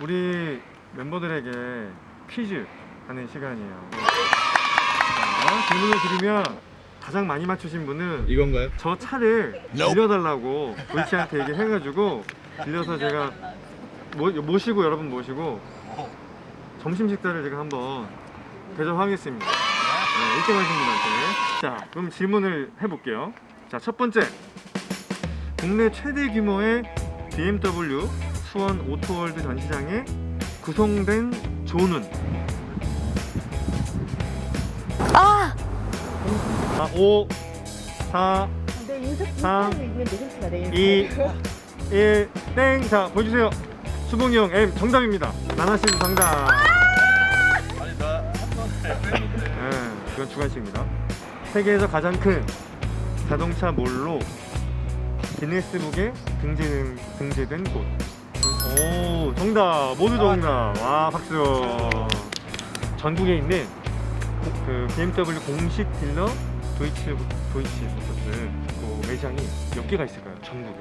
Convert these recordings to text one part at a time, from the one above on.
우리 멤버들에게 퀴즈 하는 시간이에요. 자, 질문을 드리면 가장 많이 맞추신 분은 이건가요? 저 차를 빌려달라고 도이치한테 얘기해가지고 빌려서 제가 모, 모시고 여러분 모시고 점심 식사를 제가 한번 대접하겠습니다. 네, 일등 하신 분한테. 자, 그럼 질문을 해볼게요. 자, 첫 번째. 국내 최대 규모의 BMW 수원 오토월드 전시장에 구성된 조는 아! 자, 5, 4, 네, 인사 삼, 이기면 되겠습니다. 네. 2, 1, 땡! 자, 보여주세요. 수봉이 형 M 정답입니다. 나나씨 정답. 아니 네, 이건 주관식입니다. 세계에서 가장 큰 자동차 몰로 기네스북에 등재, 등재된 곳. 오, 정답. 모두 정답. 와, 박수. 전국에 있는 그 BMW 공식 딜러 도이치, 도이치 모터스 그 매장이 몇 개가 있을까요? 전국에.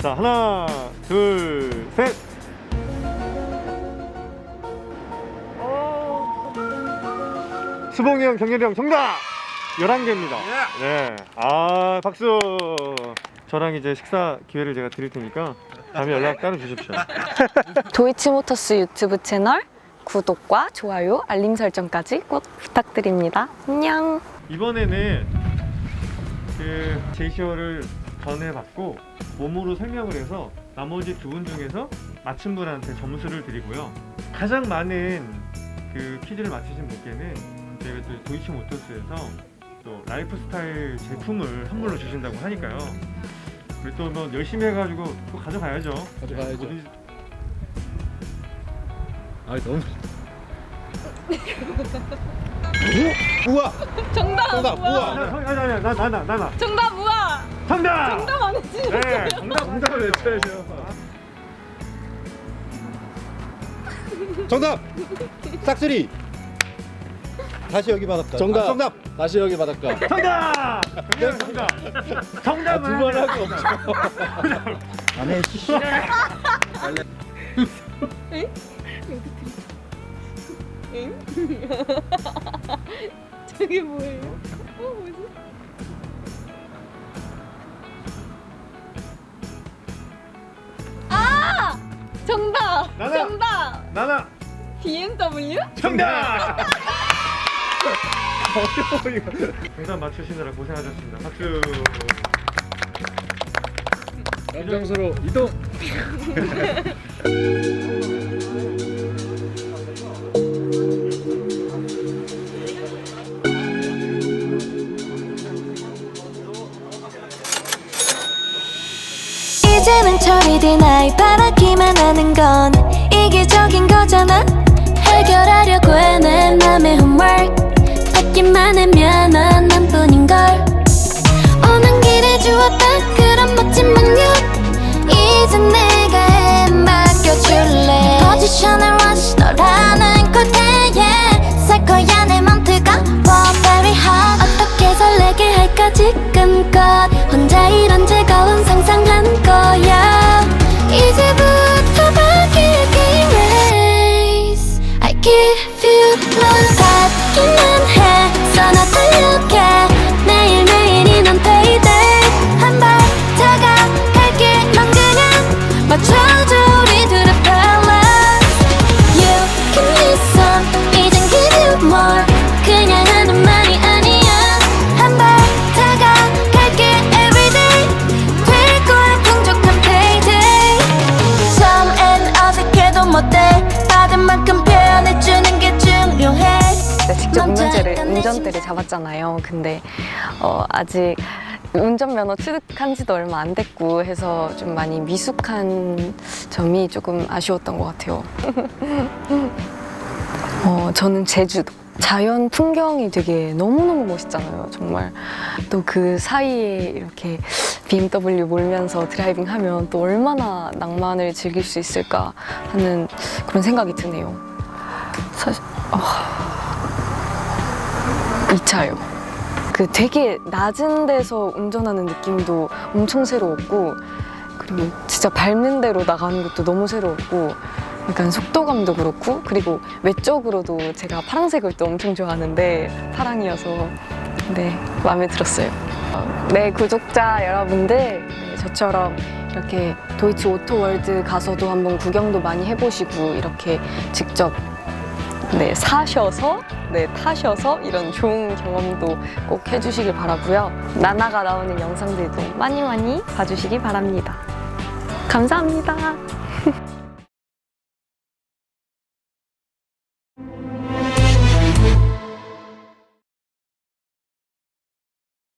자, 하나, 둘, 셋. 수봉이 형, 경렬이 형 정답! 11개입니다. 네. 아, 박수. 저랑 이제 식사 기회를 제가 드릴 테니까 다음에 연락 따로 주십시오. 도이치모터스 유튜브 채널 구독과 좋아요, 알림 설정까지 꼭 부탁드립니다. 안녕. 이번에는 그 제시어를 전해받고 몸으로 설명을 해서 나머지 두 분 중에서 맞춘 분한테 점수를 드리고요. 가장 많은 그 퀴즈를 맞추신 분께는 저희가 또 도이치 모터스에서 또 라이프 스타일 제품을 선물로 주신다고 하니까요. 우리 또뭐 열심히 해가지고 또 가져가야죠. 가져가야죠. 뭐든지 아니 너무 우와 정답. 정답? 우와 아니 아니 아니 나나 나 나. 정답 뭐야? 정답. 정답 아니지? 네, 정답 정답을 외쳐야죠 정답 싹쓸이 다시 여기 바닷가 정답. 아, 정답 다시 여기 바닷가. 정답! 정답! 정답! 정답은 두번 하고 없죠. 안해 저게 뭐예요? 어, 뭐지? 아! 정답! 나나! 정답! 나나 BMW? 정답! 어려워 이거. 정답 맞추시느라 고생하셨습니다. 박수. 연장소로 이동. 이제는 처리된 아이 바라기만 하는 건 이기적인 거잖아 해결하려고 해낸 맘의 homework 받기만 하면 넌 넌뿐인걸. 오는 길에 주었던 그런 멋진 능력 이제 내가 해 맡겨줄래. 포지션을 watch 너라는 꼴대에 살 거야 내 맘트가 Wow very hot. 어떻게 설레게 할까 지금껏 직접 운전자를 운전대를 잡았잖아요. 근데 어, 아직 운전면허 취득한 지도 얼마 안 됐고 해서 좀 많이 미숙한 점이 조금 아쉬웠던 것 같아요. 어, 저는 제주도. 자연 풍경이 되게 너무너무 멋있잖아요, 정말. 또 그 사이에 이렇게 BMW 몰면서 드라이빙 하면 또 얼마나 낭만을 즐길 수 있을까 하는 그런 생각이 드네요. 사실, 어... 2차요. 그 되게 낮은 데서 운전하는 느낌도 엄청 새로웠고 그리고 진짜 밟는 대로 나가는 것도 너무 새로웠고 약간 속도감도 그렇고 그리고 외적으로도 제가 파란색을 또 엄청 좋아하는데 사랑이어서 네 마음에 들었어요. 어, 네 구독자 여러분들 네, 저처럼 이렇게 도이치 오토월드 가서도 한번 구경도 많이 해보시고 이렇게 직접 네 사셔서 네 타셔서 이런 좋은 경험도 꼭 해주시길 바라고요. 나나가 나오는 영상들도 많이 많이 봐주시기 바랍니다. 감사합니다.